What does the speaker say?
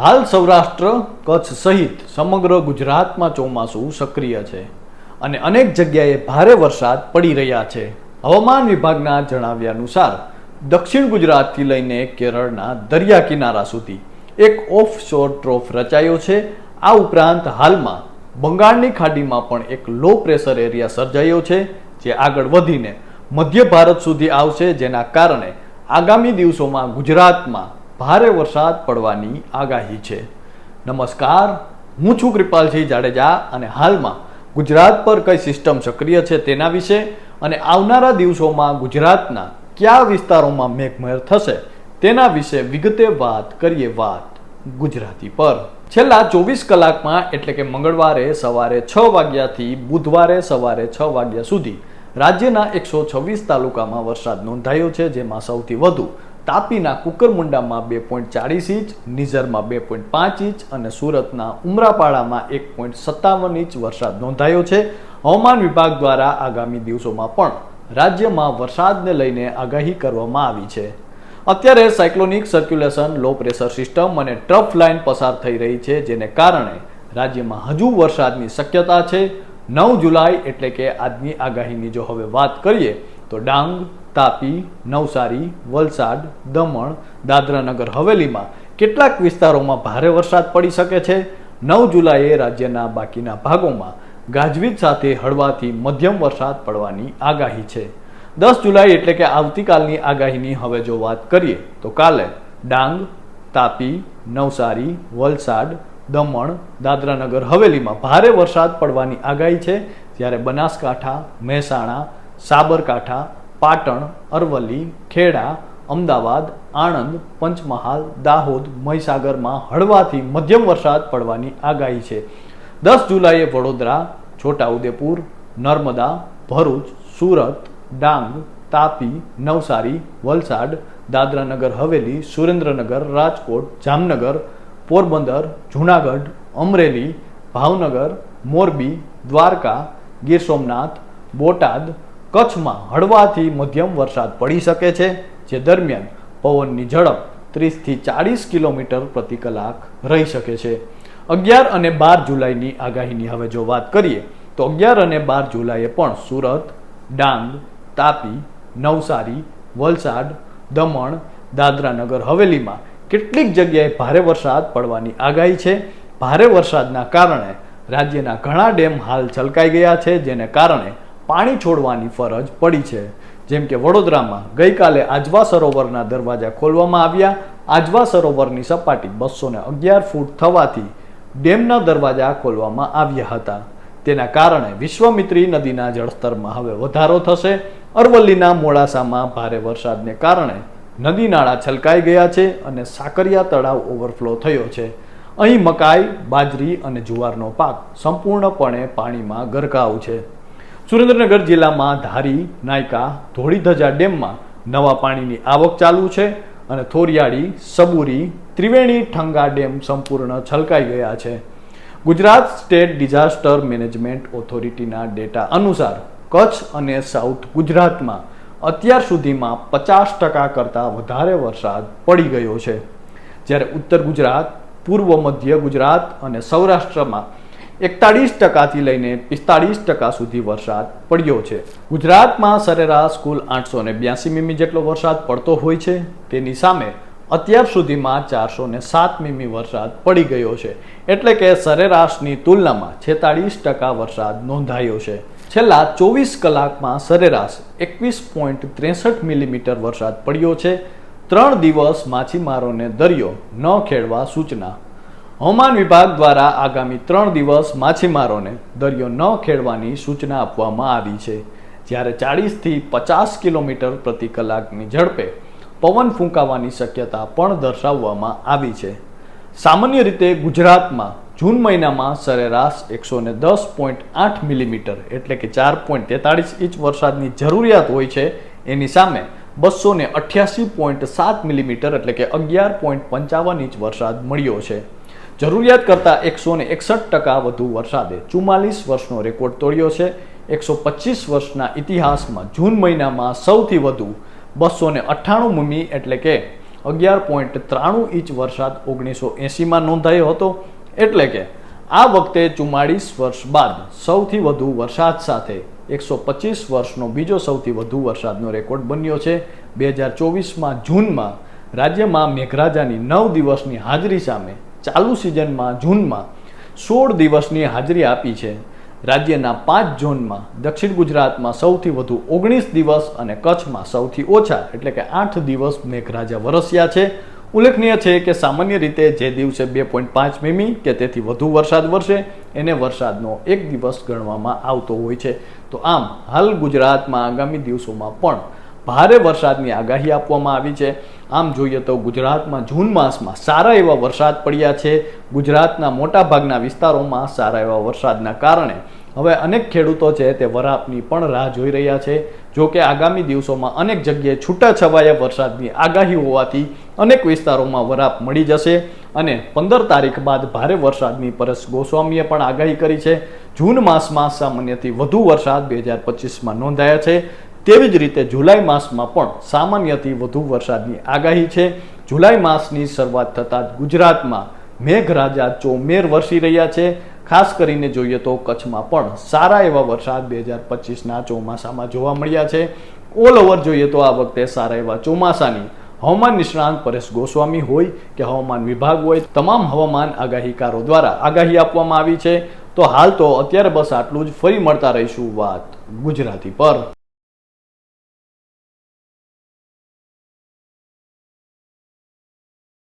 હાલ સૌરાષ્ટ્ર, કચ્છ સહિત સમગ્ર ગુજરાતમાં ચોમાસું સક્રિય છે અને અનેક જગ્યાએ ભારે વરસાદ પડી રહ્યા છે. હવામાન વિભાગના જણાવ્યા અનુસાર, દક્ષિણ ગુજરાતથી લઈને કેરળના દરિયા કિનારા સુધી એક ઓફ શોર ટ્રોફ રચાયો છે. આ ઉપરાંત હાલમાં બંગાળની ખાડીમાં પણ એક લો પ્રેશર એરિયા સર્જાયો છે, જે આગળ વધીને મધ્ય ભારત સુધી આવશે, જેના કારણે આગામી દિવસોમાં ગુજરાતમાં ભારે વરસાદ પડવાની આગાહી છે. નમસ્કાર, હું છું કૃપાલસિંહ જાડેજા અને હાલમાં ગુજરાત પર કઈ સિસ્ટમ સક્રિય છે તેના વિશે અને આવનારા દિવસોમાં ગુજરાતના કયા વિસ્તારોમાં મેઘમહેર થશે તેના વિશે વિગતે વાત કરીએ વાત ગુજરાતી પર. છેલ્લા ચોવીસ કલાકમાં એટલે કે મંગળવારે સવારે છ વાગ્યાથી બુધવારે સવારે છ વાગ્યા સુધી રાજ્યના એકસો છવ્વીસ તાલુકામાં વરસાદ નોંધાયો છે, જેમાં સૌથી વધુ તાપીના કુકરમુંડામાં બે પોઈન્ટ ચાળીસ ઇંચ, નિઝરમાં બે પોઈન્ટ પાંચ ઇંચ અને સુરતના ઉમરાપાડામાં એક પોઈન્ટ સત્તાવન ઇંચ વરસાદ નોંધાયો છે. હવામાન વિભાગ દ્વારા આગામી દિવસોમાં પણ રાજ્યમાં વરસાદને લઈને આગાહી કરવામાં આવી છે. અત્યારે cyclonic circulation, low pressure system અને ટ્રફ લાઇન પસાર થઈ રહી છે, જેને કારણે રાજ્યમાં હજુ વરસાદની શક્યતા છે. નવ જુલાઈ એટલે કે આજની આગાહીની જો હવે વાત કરીએ તો ડાંગ, તાપી, નવસારી, વલસાડ, દમણ, દાદરાનગર, હવેલીમાં કેટલાક વિસ્તારોમાં ભારે વરસાદ પડી શકે છે. નવ જુલાઈએ રાજ્યના બાકીના ભાગોમાં ગાજવીજ સાથે હળવાથી મધ્યમ વરસાદ પડવાની આગાહી છે. દસ જુલાઈ એટલે કે આવતીકાલની આગાહીની હવે જો વાત કરીએ, તો કાલે ડાંગ, તાપી, નવસારી, વલસાડ, દમણ, દાદરાનગર, હવેલીમાં ભારે વરસાદ પડવાની આગાહી છે. જ્યારે બનાસકાંઠા, મહેસાણા સાબરકાંઠા, પાટણ, અરવલ્લી, ખેડા, અમદાવાદ, આણંદ, પંચમહાલ, દાહોદ, મહીસાગરમાં હળવાથી મધ્યમ વરસાદ પડવાની આગાહી છે. દસ જુલાઈએ વડોદરા, છોટાઉદેપુર, નર્મદા, ભરૂચ, સુરત, ડાંગ, તાપી, નવસારી, વલસાડ, દાદરાનગર, હવેલી, સુરેન્દ્રનગર, રાજકોટ, જામનગર, પોરબંદર, જૂનાગઢ, અમરેલી, ભાવનગર, મોરબી, દ્વારકા, ગીર સોમનાથ, બોટાદ કચ્છમાં હળવાથી મધ્યમ વરસાદ પડી શકે છે, જે દરમિયાન પવનની ઝડપ ત્રીસથી ચાળીસ કિલોમીટર પ્રતિ કલાક રહી શકે છે. અગિયાર અને બાર જુલાઈની આગાહીની હવે જો વાત કરીએ, તો અગિયાર અને બાર જુલાઈએ પણ સુરત, ડાંગ, તાપી, નવસારી, વલસાડ, દમણ, દાદરાનગર હવેલીમાં કેટલીક જગ્યાએ ભારે વરસાદ પડવાની આગાહી છે. ભારે વરસાદના કારણે રાજ્યના ઘણા ડેમ હાલ છલકાઈ ગયા છે, જેને કારણે પાણી છોડવાની ફરજ પડી છે. જેમ કે વડોદરામાં ગઈકાલે આજવા સરોવરના દરવાજા ખોલવામાં આવ્યા. આજવા સરોવરની સપાટી બસો ને અગિયાર ફૂટ થવાથી ડેમના દરવાજા ખોલવામાં આવ્યા હતા. તેના કારણે વિશ્વમિત્રી નદીના જળસ્તરમાં હવે વધારો થશે. અરવલ્લીના મોડાસામાં ભારે વરસાદને કારણે નદી નાળા છલકાઈ ગયા છે અને સાકરિયા તળાવ ઓવરફ્લો થયો છે. અહીં મકાઈ, બાજરી અને જુવારનો પાક સંપૂર્ણપણે પાણીમાં ગરકાવ છે. સુરેન્દ્રનગર જિલ્લામાં ધારી, નાયકા, ધોળીધજા ડેમમાં નવા પાણીની આવક ચાલુ છે અને થોરિયાળી, સબુરી, ત્રિવેણી ઠંગા ડેમ સંપૂર્ણ છલકાઈ ગયા છે. ગુજરાત સ્ટેટ ડિઝાસ્ટર મેનેજમેન્ટ ઓથોરિટીના ડેટા અનુસાર કચ્છ અને સાઉથ ગુજરાતમાં અત્યાર સુધીમાં પચાસ ટકા કરતાં વધારે વરસાદ પડી ગયો છે. જ્યારે ઉત્તર ગુજરાત, પૂર્વ મધ્ય ગુજરાત અને સૌરાષ્ટ્રમાં એકતાળીસ ટકાથી લઈને પિસ્તાળીસ ટકા સુધી વરસાદ પડ્યો છે. ગુજરાતમાં સરેરાશ કુલ આઠસો ને બ્યાસી મીમી જેટલો વરસાદ પડતો હોય છે. તેની સામે અત્યાર સુધીમાં ચારસો ને સાત મીમી વરસાદ પડી ગયો છે. એટલે કે સરેરાશની તુલનામાં છેતાળીસ ટકા વરસાદ નોંધાયો છે. છેલ્લા ચોવીસ કલાકમાં સરેરાશ એકવીસ પોઈન્ટ ત્રેસઠ મિલીમીટર વરસાદ પડ્યો છે. ત્રણ દિવસ માછીમારોને દરિયો ન ખેડવા સૂચના હવામાન વિભાગ દ્વારા આગામી ત્રણ દિવસ માછીમારોને દરિયો ન ખેડવાની સૂચના આપવામાં આવી છે. જ્યારે ચાળીસથી પચાસ કિલોમીટર પ્રતિ કલાકની ઝડપે પવન ફૂંકાવાની શક્યતા પણ દર્શાવવામાં આવી છે. સામાન્ય રીતે ગુજરાતમાં જૂન મહિનામાં સરેરાશ એકસો ને દસ પોઈન્ટ આઠ મિલીમીટર એટલે કે ચાર પોઈન્ટ તેતાળીસ ઇંચ વરસાદની જરૂરિયાત હોય છે. એની સામે બસો ને અઠ્યાસી પોઈન્ટ સાત મિલીમીટર એટલે કે અગિયાર પોઈન્ટ પંચાવન ઇંચ વરસાદ મળ્યો છે. જરૂરિયાત કરતાં એકસો ને એકસઠ ટકા વધુ વરસાદે ચુમ્માલીસ વર્ષનો રેકોર્ડ તોડ્યો છે. એકસો પચીસ વર્ષના ઇતિહાસમાં જૂન મહિનામાં સૌથી વધુ બસો ને અઠ્ઠાણું મીમી એટલે કે અગિયાર પોઈન્ટ ત્રાણું ઇંચ વરસાદ ઓગણીસો એંસીમાં નોંધાયો હતો. એટલે કે આ વખતે ચુમ્માળીસ વર્ષ બાદ સૌથી વધુ વરસાદ સાથે એકસો પચીસ વર્ષનો બીજો સૌથી વધુ વરસાદનો રેકોર્ડ બન્યો છે. બે હજાર ચોવીસમાં જૂનમાં રાજ્યમાં મેઘરાજાની નવ દિવસની હાજરી સામે ચાલુ સિઝનમાં જૂનમાં સોળ દિવસની હાજરી આપી છે. રાજ્યના પાંચ ઝોનમાં દક્ષિણ ગુજરાતમાં સૌથી વધુ ઓગણીસ દિવસ અને કચ્છમાં સૌથી ઓછા, એટલે કે આઠ દિવસ મેઘરાજા વરસ્યા છે. ઉલ્લેખનીય છે કે સામાન્ય રીતે જે દિવસે બે પોઈન્ટ પાંચ મીમી કે તેથી વધુ વરસાદ વરસે, એને વરસાદનો એક દિવસ ગણવામાં આવતો હોય છે. તો આમ, હાલ ગુજરાતમાં આગામી દિવસોમાં પણ ભારે વરસાદની આગાહી આપવામાં આવી છે. આમ જોઈએ તો ગુજરાતમાં જૂન માસમાં સારા એવા વરસાદ પડ્યા છે. ગુજરાતના મોટાભાગના વિસ્તારોમાં સારા એવા વરસાદના કારણે. હવે અનેક ખેડૂતો છે તે વરાપની પણ રાહ જોઈ રહ્યા છે. જો કે આગામી દિવસોમાં અનેક જગ્યાએ છૂટાછવાયા વરસાદની આગાહી હોવાથી અનેક વિસ્તારોમાં વરાપ મળી જશે અને પંદર તારીખ બાદ ભારે વરસાદની પરસ ગોસ્વામીએ પણ આગાહી કરી છે. જૂન માસમાં સામાન્યથી વધુ વરસાદ બે હજાર પચીસમાં નોંધાયા છે. તેવી જ રીતે જુલાઈ માસમાં પણ સામાન્યથી વધુ વરસાદની આગાહી છે. જુલાઈ માસની શરૂઆત થતાં ગુજરાતમાં મેઘરાજા ચોમેર વરસી રહ્યા છે. ખાસ કરીને જોઈએ તો કચ્છમાં પણ સારા એવા વરસાદ બે હજાર પચીસના ચોમાસામાં જોવા મળ્યા છે. ઓલ ઓવર જોઈએ તો આ વખતે સારા એવા ચોમાસાની હવામાન નિષ્ણાંત પરેશ ગોસ્વામી હોય કે હવામાન વિભાગ હોય, તમામ હવામાન આગાહીકારો દ્વારા આગાહી આપવામાં આવી છે. તો હાલ તો અત્યારે બસ આટલું જ. ફરી મળતા રહીશું વાત ગુજરાતી પર.